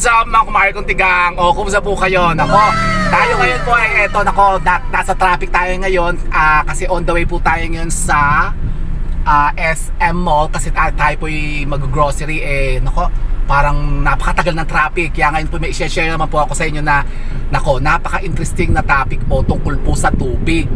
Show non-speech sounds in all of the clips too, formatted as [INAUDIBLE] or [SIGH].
what's up mga kumari kong tigang? O, kumusta po kayo? Nako, tayo ngayon po ay eto, nako, na, nasa traffic tayo ngayon ah, kasi on the way po tayo ngayon sa ah, SM Mall kasi tayo, tayo po mag-grocery eh, nako, parang napakatagal ng traffic kaya ngayon po may i-share naman po ako sa inyo na nako, napaka-interesting na topic po tungkol po sa tubig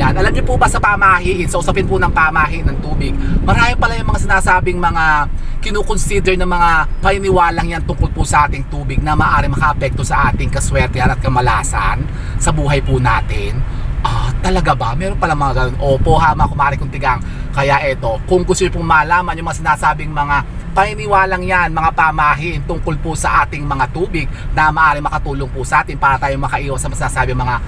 yan, alam niyo po ba sa pamahiin, sa usapin po ng pamahiin ng tubig, marami pala yung mga sinasabing mga kinukonsider ng mga paniniwalang yan tungkol po sa ating tubig na maaari makaapekto sa ating kaswertehan at kamalasan sa buhay po natin. Ah, talaga ba? Meron pala mga ganun. Opo ha, mga kumari kong tigang. Kaya eto, kung gusto niyo pong malaman yung mga sinasabing mga paniniwalang yan, mga pamahiin tungkol po sa ating mga tubig na maaari makatulong po sa atin para tayo makaiwas sa masasabi mga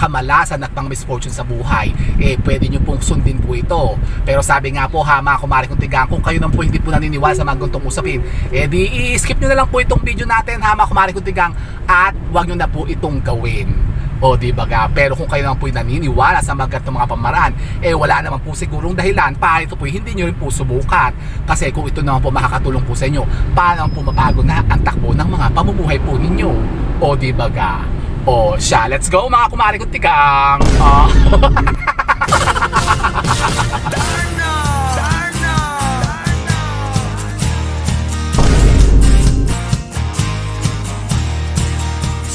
kamalasan at pang misfortune sa buhay, eh pwede nyo pong sundin po ito. Pero sabi nga po ha mga kumari kong tigang, kung kayo naman po hindi po naniniwala sa mga gantong usapin, eh di i-skip nyo na lang po itong video natin ha mga kumari kong tigang at huwag nyo na po itong gawin. O di ba? Pero kung kayo naman po naniniwala sa mga ganitong mga pamaraan, eh wala naman po sigurong dahilan para ito po hindi nyo rin po subukan. Kasi kung ito naman po makakatulong po sa inyo, paano po mabago na ang takbo ng mga pamumuhay po ninyo? O di ba ga? O siya, let's go mga kumari kong tigang! Ah. [LAUGHS]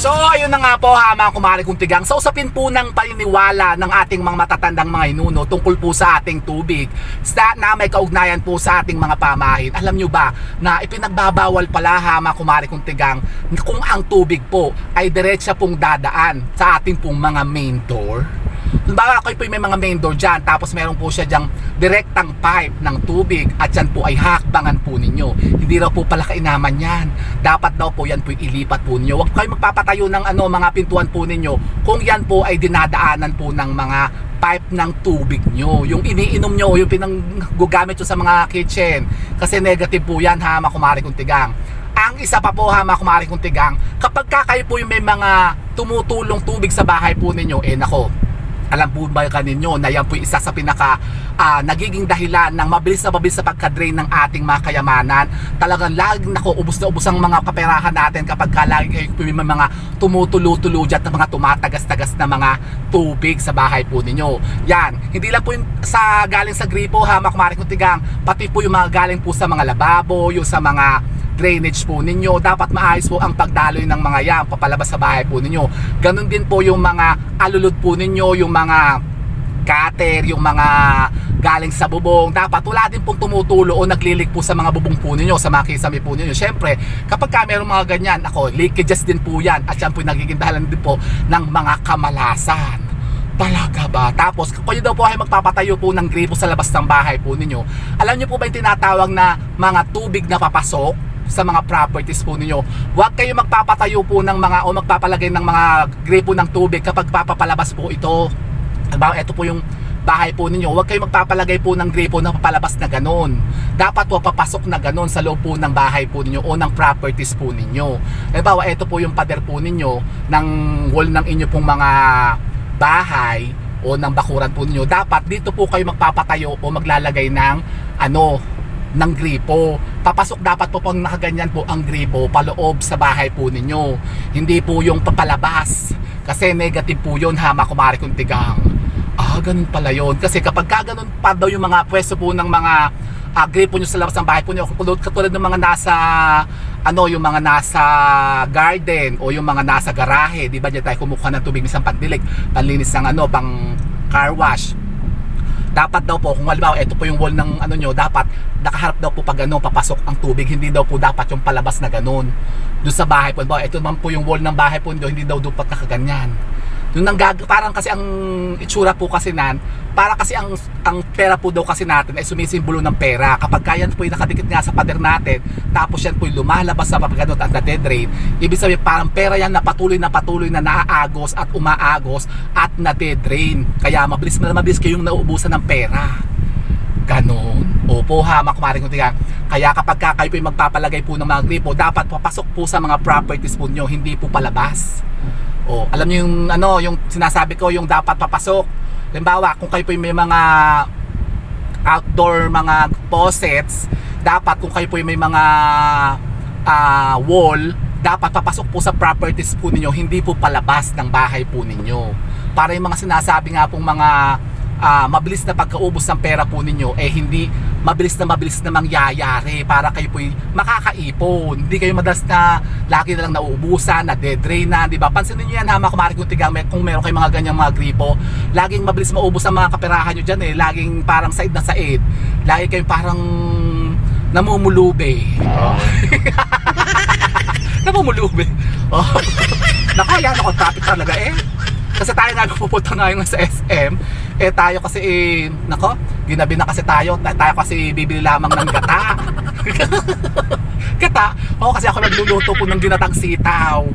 So ayun na nga po ha mga kumari kong tigang. Sa usapin po ng paniniwala ng ating mga matatandang mga inuno Tungkol po sa ating tubig sa, Na may kaugnayan po sa ating mga pamahin. Alam nyo ba na ipinagbabawal pala ha mga kumari kong tigang Kung ang tubig po ay diretsa pong dadaan sa ating pong mga main door Halimbawa kayo po may mga main door dyan. Tapos meron po siya dyang direktang pipe ng tubig At yan po ay hakbangan po ninyo. Hindi raw po pala kainaman yan. Dapat daw po yan po ilipat po ninyo. Huwag kayo magpapatayo ng ano, mga pintuan po ninyo Kung yan po ay dinadaanan po ng mga pipe ng tubig nyo. Yung iniinom nyo, yung pinanggugamit nyo sa mga kitchen. Kasi negative po yan ha mga kumari kong tigang ang isa pa po ha mga kumari kong tigang Kapag ka kayo po yung may mga tumutulong tubig sa bahay po ninyo Eh nako, alam po ba kaninyo na yan po isa sa pinaka ah, nagiging dahilan ng mabilis na mabilis sa pagka-drain ng ating mga kayamanan. Talagang laging nako ubos na ubos ang mga kaperahan natin kapag ka lagi kayo may mga tumutulo-tulo dyan at mga tumatagas-tagas na mga tubig sa bahay po ninyo. Yan, hindi lang po yung sa galing sa gripo ha, mga kumari kong tigang, pati po yung mga galing po sa mga lababo, yung sa mga drainage po ninyo. Dapat maayos po ang pagdaloy ng mga yan papalabas sa bahay po ninyo. Ganon din po yung mga alulod po ninyo, yung mga cutter, yung mga galing sa bubong. Dapat wala din pong tumutulo o naglilik po sa mga bubong po ninyo, sa mga kisame po ninyo. Siyempre, kapag ka meron mga ganyan, ako, leakages din po yan. At yan po nagiging dahilan din po ng mga kamalasan. Talaga ba? Tapos, kayo daw po ay magpapatayo po ng gripo sa labas ng bahay po ninyo, alam niyo po ba yung tinatawag na mga tubig na papasok? Sa mga properties po ninyo. Huwag kayo magpapatayo po ng mga o magpapalagay ng mga gripo ng tubig kapag papapalabas po ito. Halimbawa, ito po yung bahay po ninyo. Huwag kayo magpapalagay po ng gripo na papalabas na ganon. Dapat po papasok na ganon sa loob po ng bahay po ninyo o ng properties po ninyo. Halimbawa, ito po yung pader po ninyo ng wall ng inyo pong mga bahay o ng bakuran po ninyo. Dapat dito po kayo magpapatayo o maglalagay ng ano, ng gripo. Papasok dapat po pang nakaganyan po ang gripo paloob sa bahay po ninyo. Hindi po yung papalabas. Kasi negative po yun ha, makumari kong tigang. Ah, ganun pala yun. Kasi kapag kaganon pa daw yung mga pwesto po ng mga uh, gripo nyo sa labas ng bahay po nyo, katulad, ng mga nasa ano, yung mga nasa garden o yung mga nasa garahe, di ba diyan tayo kumukuha ng tubig minsan pandilig, panlinis ng ano, pang car wash dapat daw po kung halimbawa ito po yung wall ng ano nyo dapat nakaharap daw po pag ano papasok ang tubig. Hindi daw po dapat yung palabas na ganun. Doon sa bahay po halimbawa ito naman po yung wall ng bahay po nyo hindi daw dapat nakaganyan yung nanggag parang kasi ang itsura po kasi nan para kasi ang ang pera po daw kasi natin ay sumisimbolo ng pera kapag kaya po yung nakadikit nga sa pader natin tapos yan po yung lumalabas sa pagkanot at nade-drain ibig sabihin parang pera yan na patuloy na patuloy na naaagos at umaagos at nade-drain kaya mabilis na mabilis kayong nauubusan ng pera Ganon. Opo ha, makumaring ko tiga. Kaya kapag ka kayo po magpapalagay po ng mga gripo, dapat papasok po sa mga properties po nyo, hindi po palabas. O, alam niyo yung ano, yung sinasabi ko, yung dapat papasok. Halimbawa, kung kayo po may mga outdoor mga faucets, dapat kung kayo po may mga ah, wall dapat papasok po sa properties po ninyo, hindi po palabas ng bahay po ninyo. Para yung mga sinasabi nga pong mga ah, mabilis na pagkaubos ng pera po ninyo, eh hindi mabilis na mabilis na mangyayari para kayo po makakaipon. Hindi kayo madalas na lagi na lang nauubusan, na dead drain na, di ba? Pansinin niyo yan ha, mga kumari kung tigang, may- kung meron kayong mga ganyang mga gripo, laging mabilis maubos ang mga kaperahan nyo dyan eh. Laging parang side na side. Lagi kayong parang namumulube. Oh. [LAUGHS] namumulube. Oh. Nakaya ako traffic talaga eh. Kasi tayo nga pupunta ngayon sa SM, eh tayo kasi eh, nako, ginabi na kasi tayo, Ta- tayo kasi bibili lamang ng gata. [LAUGHS] gata? Oo, kasi ako nagluluto po ng ginatang sitaw.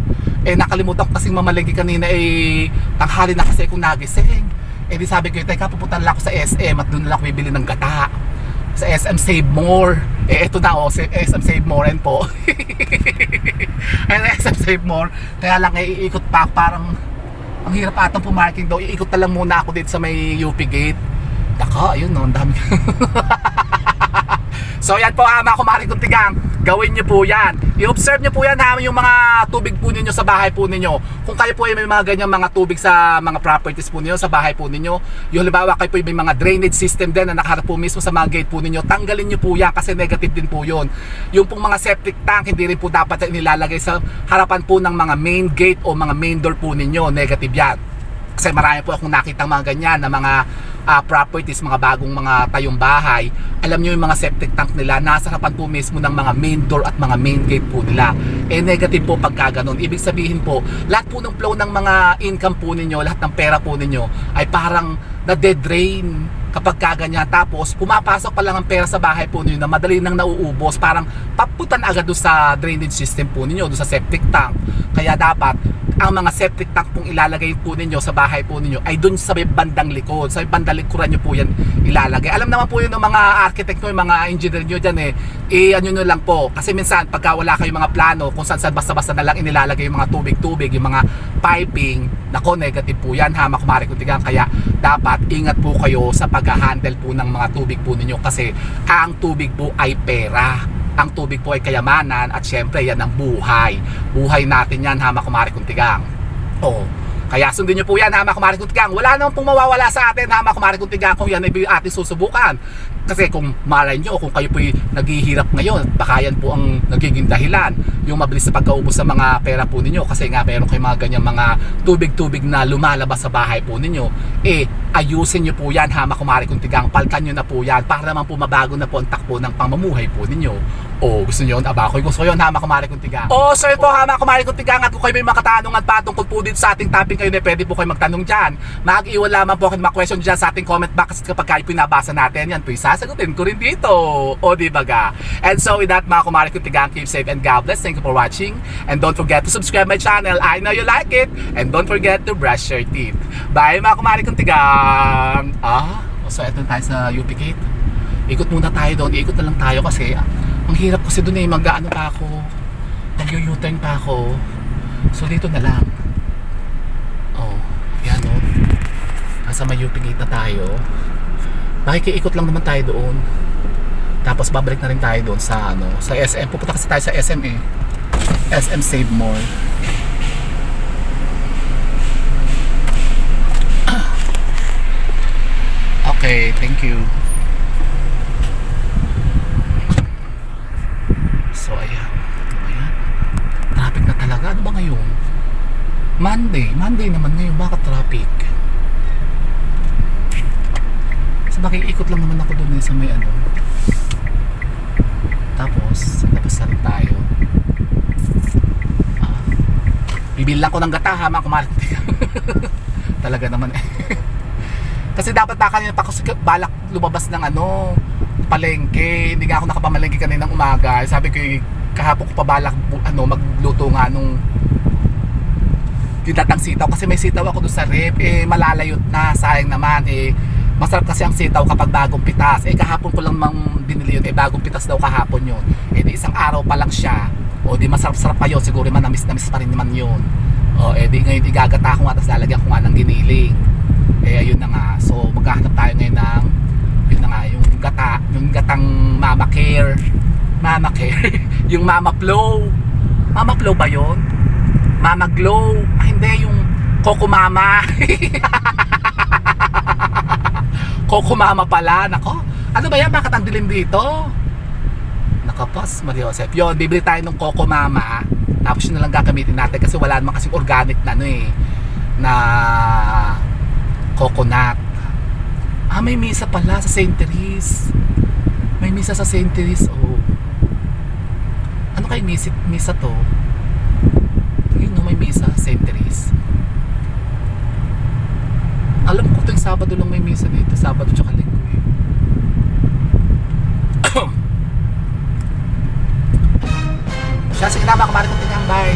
Eh nakalimutan ko kasing mamalengke kanina eh, tanghali na kasi akong nagising. Eh di sabi ko, teka pupunta lang ako sa SM at doon na lang ako bibili ng gata. Sa SM Save More. Eh eto na oh, sa SM Save More rin po. [LAUGHS] Ayun, SM Save More. Kaya lang eh, iikot pa parang ang hirap atang pumarking daw. Iikot na lang muna ako dito sa may UP gate. Daka, ayun no, ang dami. [LAUGHS] so yan po ha, mga kumaring kuntigang. Gawin nyo po yan. I-observe nyo po yan ha, yung mga tubig po ninyo sa bahay po ninyo. Kung kayo po ay may mga ganyang mga tubig sa mga properties po ninyo, sa bahay po ninyo. Yung halimbawa kayo po ay may mga drainage system din na nakaharap po mismo sa mga gate po ninyo. Tanggalin nyo po yan kasi negative din po yun. Yung pong mga septic tank, hindi rin po dapat nilalagay sa harapan po ng mga main gate o mga main door po ninyo. Negative yan. Kasi marami po akong nakitang mga ganyan na mga ah, properties, mga bagong mga tayong bahay. Alam nyo yung mga septic tank nila, nasa harapan po mismo ng mga main door at mga main gate po nila. Eh negative po pagka ganun. Ibig sabihin po, lahat po ng flow ng mga income po ninyo, lahat ng pera po ninyo ay parang na dead drain kapag kaganyan. Tapos, pumapasok pa lang ang pera sa bahay po ninyo na madali nang nauubos. Parang paputan agad doon sa drainage system po ninyo, doon sa septic tank. Kaya dapat, ang mga septic tank pong ilalagay po ninyo sa bahay po ninyo ay doon sa may bandang likod. Sa may bandang likuran nyo po yan ilalagay. Alam naman po yun ng mga architect nyo, mga engineer nyo dyan eh. Eh, ano nyo lang po. Kasi minsan, pagka wala kayong mga plano, kung saan saan basta-basta na lang inilalagay yung mga tubig-tubig, yung mga piping, nako, negative po yan ha, makumari kuntigang. Kaya, dapat ingat po kayo sa pag-handle po ng mga tubig po ninyo kasi ang tubig po ay pera ang tubig po ay kayamanan at syempre yan ang buhay buhay natin yan ha makumari kuntigang oh kaya sundin nyo po yan ha mga kumari kuntigang. Wala naman pong mawawala sa atin ha mga kumari kuntigang kung yan ay ating susubukan. Kasi kung malay nyo, kung kayo po naghihirap ngayon, baka yan po ang nagiging dahilan. Yung mabilis na pagkaubos sa mga pera po ninyo. Kasi nga meron kayo mga ganyang mga tubig-tubig na lumalabas sa bahay po ninyo. Eh, ayusin nyo po yan ha mga kumari kuntigang. Paltan nyo na po yan para naman po mabago na po ang takbo ng pamumuhay po ninyo. O gusto nyo yun? Aba, ako gusto ko yun ha mga kumari kuntigang. O, so yun po ha mga kumari kuntigang. At kung kayo may mga katanungan pa tungkol po dito sa ating topic kayo na pwede po kayo magtanong dyan. Mag-iwan lamang po kayo mga question dyan sa ating comment box kapag kayo pinabasa natin. Yan po sasagutin ko rin dito. O di ba ga? And so with that mga kumari kuntigang, keep safe and God bless. Thank you for watching. And don't forget to subscribe my channel. I know you like it. And don't forget to brush your teeth. Bye mga kumari kuntigang. Ah, so eto tayo sa UP Gate. Ikot muna tayo doon. Ikot na lang tayo kasi ang hirap kasi doon eh. Mag-ano pa ako. Mag-u-turn pa ako. So dito na lang. Oh, yan oh. Nasa may UP Gate na tayo. Nakikiikot lang naman tayo doon. Tapos babalik na rin tayo doon sa ano, sa SM. Pupunta kasi tayo sa SM eh. SM Save More. Okay, thank you. So ayan. Ayan. Traffic na talaga. Ano ba ngayon? Monday. Monday naman ngayon. Bakit traffic? Sa bagay, ikot lang naman ako doon eh, sa may ano. Tapos, labas na tayo. Ah. Bibili lang ko ng gata ha, mga kumalit. [LAUGHS] Talaga naman eh. [LAUGHS] Kasi dapat na kanina pa ako balak lumabas ng ano, palengke. Hindi nga ako nakapamalengke kanina ng umaga. Sabi ko, eh, kahapon ko pa balak bu- ano, magluto nga nung ginatang sitaw. Kasi may sitaw ako doon sa rep. Eh malalayot na. Sayang naman eh. Masarap kasi ang sitaw kapag bagong pitas. Eh kahapon ko lang mang binili yun. Eh bagong pitas daw kahapon yun. Eh di isang araw pa lang siya. O di masarap-sarap pa yun. Siguro man namis namis pa rin naman yun. O eh di ngayon igagata ko nga tapos lalagyan ko nga ng giniling eh ayun na nga so maghahanap tayo ngayon ng yun na nga yung gata yung gatang mama care mama care [LAUGHS] yung mama flow Mama Glow ba yon? Mama Glow. Ah, hindi, yung Coco Mama. [LAUGHS] Coco Mama pala. Nako, ano ba yan? Bakit ang dilim dito? Nakapos, Maria Joseph. Yun, bibili tayo ng Coco Mama. Tapos yun na lang gagamitin natin kasi wala naman kasing organic na ano eh. Na coconut. Ah, may misa pala sa St. Therese. May misa sa St. Therese, oh. Ano kay misa, misa to? Yun, no, may misa, sa St. Therese. Alam ko tuwing Sabado lang may misa dito. Sabado tsaka Linggo eh. [COUGHS] Siya, sige na, mga kong tingang, bye.